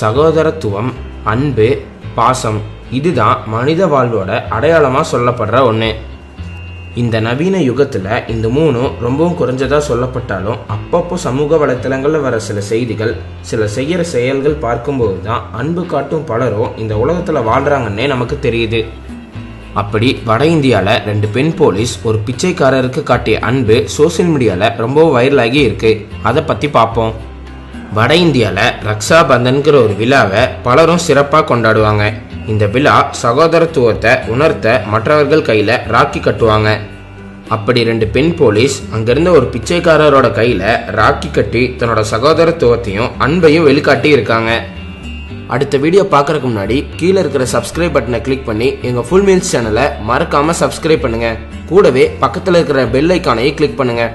சகோதரத்துவம் அன்பு பாசம் இதுதான் மனித வாழ்வோட அடையாளமாக சொல்லப்படுற ஒன்று இந்த நவீன யுகத்தில் இந்த மூணும் ரொம்பவும் குறைஞ்சதாக சொல்லப்பட்டாலும் அப்பப்போ சமூக வலைத்தளங்களில் வர சில செய்திகள் சில செய்கிற செயல்கள் பார்க்கும்போது தான் அன்பு காட்டும் பலரும் இந்த உலகத்தில் வாழ்கிறாங்கன்னே நமக்கு தெரியுது. அப்படி வட இந்தியாவில் ரெண்டு பெண் போலீஸ் ஒரு பிச்சைக்காரருக்கு காட்டிய அன்பு சோசியல் மீடியாவில் ரொம்பவும் வைரலாகி இருக்கு. அதை பற்றி பார்ப்போம் வட இந்தியாவில் ரக்ஷா பந்தன்கிற ஒரு விழாவை பலரும் சிறப்பாக கொண்டாடுவாங்க. இந்த விழா சகோதரத்துவத்தை உணர்த்த மற்றவர்கள் கையில் ராக்கி கட்டுவாங்க. அப்படி ரெண்டு பெண் போலீஸ் அங்கிருந்த ஒரு பிச்சைக்காரரோட கையில் ராக்கி கட்டி தன்னோட சகோதரத்துவத்தையும் அன்பையும் வெளிக்காட்டி இருக்காங்க. அடுத்த வீடியோ பார்க்குறக்கு முன்னாடி கீழே இருக்கிற சப்ஸ்கிரைப் பட்டனை கிளிக் பண்ணி எங்கள் ஃபுல் மீல்ஸ் சேனலை மறக்காமல் சப்ஸ்கிரைப் பண்ணுங்கள் கூடவே பக்கத்தில் இருக்கிற பெல் ஐக்கானையும் கிளிக் பண்ணுங்கள்